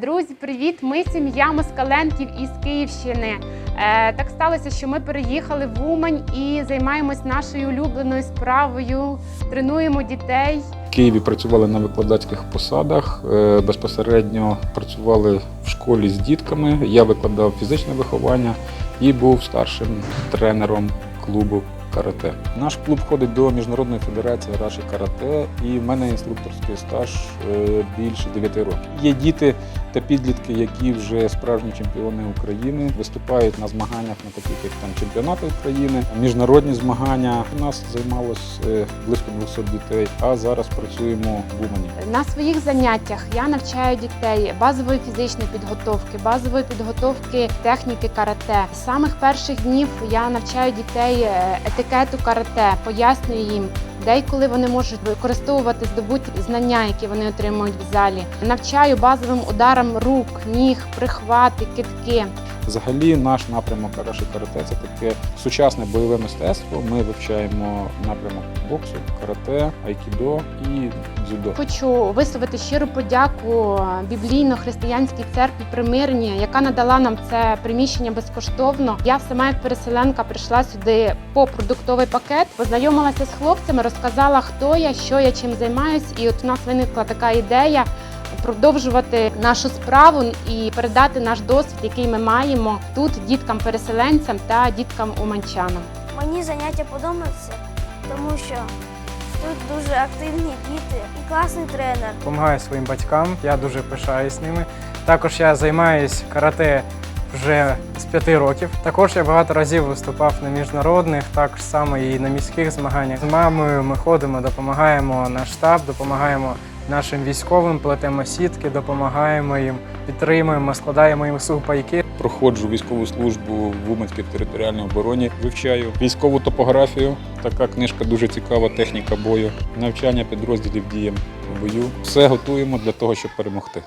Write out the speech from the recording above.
Друзі, привіт! Ми сім'я Москаленків із Київщини. Е, так сталося, що ми переїхали в Умань і займаємось нашою улюбленою справою. Тренуємо дітей. В Києві працювали на викладацьких посадах, е, безпосередньо працювали в школі з дітками. Я викладав фізичне виховання і був старшим тренером клубу карате. Наш клуб входить до Міжнародної федерації Раші Карате, і в мене інструкторський стаж е, більше 9 років. Є діти та підлітки, які вже справжні чемпіони України, виступають на змаганнях на таких як там чемпіонати України, міжнародні змагання. У нас займалось е, близько 200 дітей, а зараз працюємо в Умані. На своїх заняттях я навчаю дітей базової фізичної підготовки, базової підготовки техніки карате. З самих перших днів я навчаю дітей е, етикету карате, пояснюю їм. Де і коли вони можуть використовувати здобуті знання, які вони отримують в залі. Навчаю базовим ударам рук, ніг, прихвати, китки. Взагалі, наш напрямок Араші Карате це таке сучасне бойове мистецтво. Ми вивчаємо напрямок боксу, карате, айкідо і дзюдо. Хочу висловити щиру подяку біблійно-християнській церкві примирення, яка надала нам це приміщення безкоштовно. Я сама як переселенка прийшла сюди по продуктовий пакет, познайомилася з хлопцями, розказала, хто я, що я чим займаюсь, і от у нас виникла така ідея. Продовжувати нашу справу і передати наш досвід, який ми маємо тут діткам-переселенцям та діткам-уманчанам. Мені заняття подобаються, тому що тут дуже активні діти і класний тренер. допомагаю своїм батькам. Я дуже пишаюсь ними. Також я займаюсь карате вже з п'яти років. Також я багато разів виступав на міжнародних, так само і на міських змаганнях. З мамою ми ходимо, допомагаємо наш штаб, допомагаємо нашим військовим, плетемо сітки, допомагаємо їм, підтримуємо, складаємо їм сухпайки. Проходжу військову службу в Уманській територіальній обороні. Вивчаю військову топографію. Така книжка дуже цікава, техніка бою, навчання підрозділів діям в бою. Все готуємо для того, щоб перемогти.